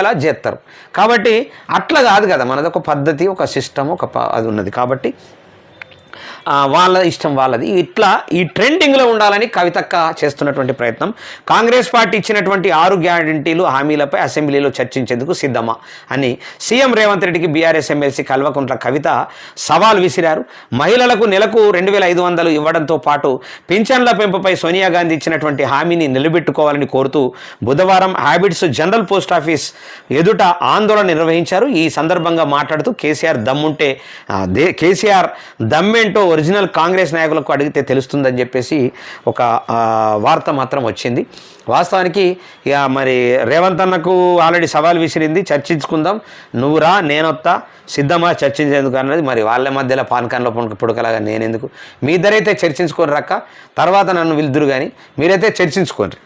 అలా చేస్తారు కాబట్టి అట్లా కాదు కదా మనది ఒక పద్ధతి ఒక సిస్టమ్ ఒక అది ఉన్నది. కాబట్టి వాళ్ళ ఇష్టం వాళ్ళది. ఇట్లా ఈ ట్రెండింగ్లో ఉండాలని కవితక్క చేస్తున్నటువంటి ప్రయత్నం. కాంగ్రెస్ పార్టీ ఇచ్చినటువంటి ఆరు గ్యారంటీలు హామీలపై అసెంబ్లీలో చర్చించేందుకు సిద్ధమా అని సీఎం రేవంత్ రెడ్డికి బీఆర్ఎస్ ఎమ్మెల్సీ కల్వకుంట్ల కవిత సవాల్ విసిరారు. మహిళలకు నెలకు రెండు వేల ఐదు వందలు ఇవ్వడంతో పాటు పింఛన్ల పెంపుపై సోనియా గాంధీ ఇచ్చినటువంటి హామీని నిలబెట్టుకోవాలని కోరుతూ బుధవారం హ్యాబిట్స్ జనరల్ పోస్ట్ ఆఫీస్ ఎదుట ఆందోళన నిర్వహించారు. ఈ సందర్భంగా మాట్లాడుతూ కేసీఆర్ దమ్ముంటే కేసీఆర్ దే కేసీఆర్ దమ్మేంటో ఒరిజినల్ కాంగ్రెస్ నాయకులకు అడిగితే తెలుస్తుందని చెప్పేసి ఒక వార్త మాత్రం వచ్చింది. వాస్తవానికి ఇక మరి రేవంత్ అన్నకు ఆల్రెడీ సవాల్ విసిరింది చర్చించుకుందాం. నువ్వు రా నేనొత్తా. సిద్ధమా చర్చించేందుకు అన్నది మరి వాళ్ళ మధ్యలో పానకంలో పుడక పుడకలాగా నేనెందుకు? మీ ఇద్దరైతే చర్చించుకోరు రక్క. తర్వాత నన్ను వెళ్తురు కానీ మీరైతే చర్చించుకోండి.